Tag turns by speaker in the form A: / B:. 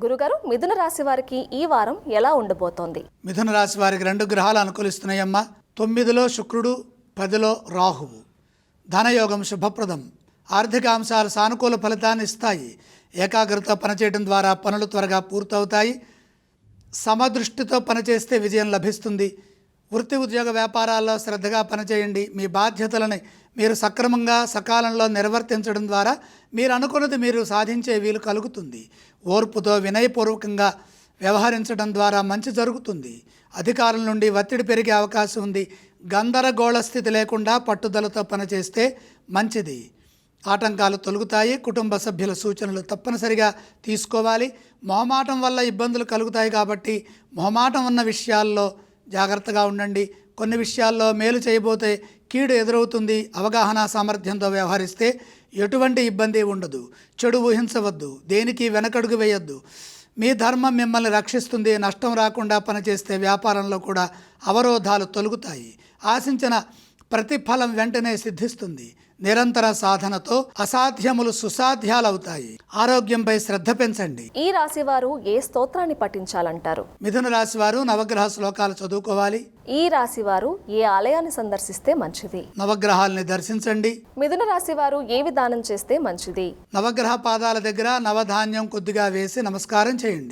A: గురుగారు మిథున రాశి వారికి ఈ వారం ఎలా ఉండబోతోంది?
B: మిథున రాశి వారికి రెండు గ్రహాలు అనుకూలిస్తున్నాయమ్మా. తొమ్మిదిలో శుక్రుడు పదిలో రాహువు. ధనయోగం శుభప్రదం. ఆర్థిక అంశాలు సానుకూల ఫలితాన్ని ఇస్తాయి. ఏకాగ్రత పనిచేయడం ద్వారా పనులు త్వరగా పూర్తవుతాయి. సమదృష్టితో పనిచేస్తే విజయం లభిస్తుంది. వృత్తి ఉద్యోగ వ్యాపారాల్లో శ్రద్ధగా పనిచేయండి. మీ బాధ్యతలని మీరు సక్రమంగా సకాలంలో నిర్వర్తించడం ద్వారా మీరు అనుకున్నది మీరు సాధించే వీలు కలుగుతుంది. ఓర్పుతో వినయపూర్వకంగా వ్యవహరించడం ద్వారా మంచి జరుగుతుంది. అధికారుల నుండి ఒత్తిడి పెరిగే అవకాశం ఉంది. గందరగోళ స్థితి లేకుండా పట్టుదలతో పనిచేస్తే మంచిది. ఆటంకాలు తొలగుతాయి. కుటుంబ సభ్యుల సూచనలు తప్పనిసరిగా తీసుకోవాలి. మొహమాటం వల్ల ఇబ్బందులు కలుగుతాయి కాబట్టి మొహమాటం ఉన్న విషయాల్లో జాగ్రత్తగా ఉండండి. కొన్ని విషయాల్లో మేలు చేయబోతే కీడు ఎదురవుతుంది. అవగాహన సామర్థ్యంతో వ్యవహరిస్తే ఎటువంటి ఇబ్బంది ఉండదు. చెడు ఊహించవద్దు. దేనికి వెనకడుగు వేయొద్దు. మీ ధర్మం మిమ్మల్ని రక్షిస్తుంది. నష్టం రాకుండా పనిచేస్తే వ్యాపారంలో కూడా అవరోధాలు తొలుగుతాయి. ఆశించిన ప్రతిఫలం వెంటనే సిద్ధిస్తుంది. నిరంతర సాధనతో అసాధ్యములు సుసాధ్యాలవుతాయి. ఆరోగ్యంపై శ్రద్ధ పెంచండి.
A: ఈ రాశి వారు ఏ స్తోత్రాన్ని పఠించాలంటారు?
B: మిథున రాశి వారు నవగ్రహ శ్లోకాలు చదువుకోవాలి.
A: ఈ రాశి వారు ఏ ఆలయాన్ని సందర్శిస్తే మంచిది?
B: నవగ్రహాల్ని దర్శించండి.
A: మిథున రాశి వారు ఏ విధానం చేస్తే మంచిది?
B: నవగ్రహ పాదాల దగ్గర నవధాన్యం కొద్దిగా వేసి నమస్కారం చేయండి.